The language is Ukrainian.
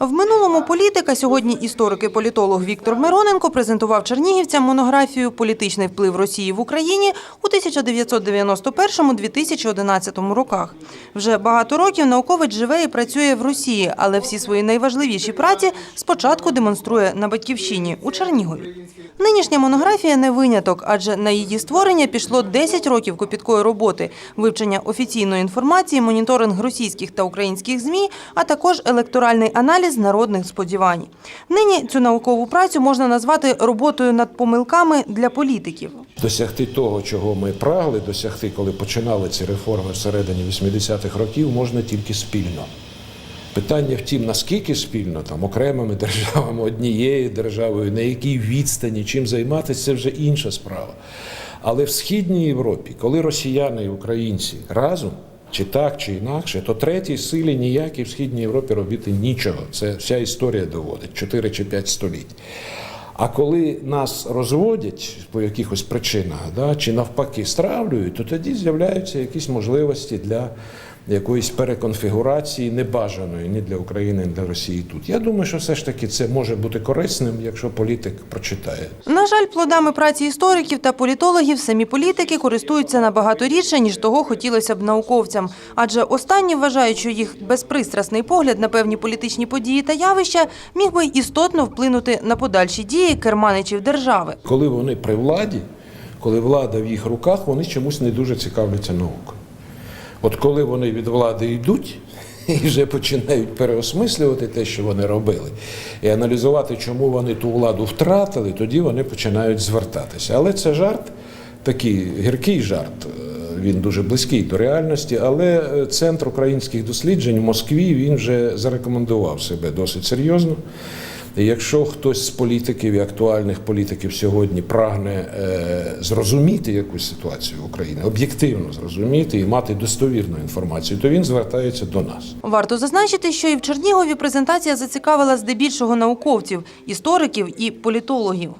В минулому політика сьогодні історик і політолог Віктор Мироненко презентував чернігівцям монографію Політичний вплив Росії в Україні у 1991-2011 роках. Вже багато років науковець живе і працює в Росії, але всі свої найважливіші праці спочатку демонструє на батьківщині у Чернігові. Нинішня монографія не виняток, адже на її створення пішло 10 років копіткої роботи, вивчення офіційної інформації, моніторинг російських та українських змі, а також електоральний аналіз народних сподівань. Нині цю наукову працю можна назвати роботою над помилками для політиків. Досягти того, чого ми прагли досягти, коли починали ці реформи всередині 80-х років, можна тільки спільно. Питання втім, наскільки спільно, там окремими державами, однією державою, на якій відстані, чим займатися, це вже інша справа. Але в Східній Європі, коли росіяни і українці разом, чи так, чи інакше, то третій силі ніякій в Східній Європі робити нічого. Це вся історія доводить 4 чи 5 століть. А коли нас розводять по якихось причинах, да, чи навпаки стравлюють, то тоді з'являються якісь можливості для якоїсь переконфігурації небажаної ні для України, ні для Росії тут. Я думаю, що все ж таки це може бути корисним, якщо політик прочитає. На жаль, плодами праці істориків та політологів самі політики користуються набагато рідше, ніж того хотілося б науковцям. Адже останні вважають, що їх безпристрасний погляд на певні політичні події та явища міг би істотно вплинути на подальші дії керманичів держави. Коли вони при владі, коли влада в їх руках, вони чомусь не дуже цікавляться наукою. От коли вони від влади йдуть і вже починають переосмислювати те, що вони робили, і аналізувати, чому вони ту владу втратили, тоді вони починають звертатися. Але це жарт, такий гіркий жарт. е, Він дуже близький до реальності, але е, центр українських досліджень в Москві він вже зарекомендував себе досить серйозно. Якщо хтось з політиків і актуальних політиків сьогодні прагне е, зрозуміти якусь ситуацію в Україні, об'єктивно зрозуміти і мати достовірну інформацію, то він звертається до нас. Варто зазначити, що і в Чернігові презентація зацікавила здебільшого науковців, істориків і політологів.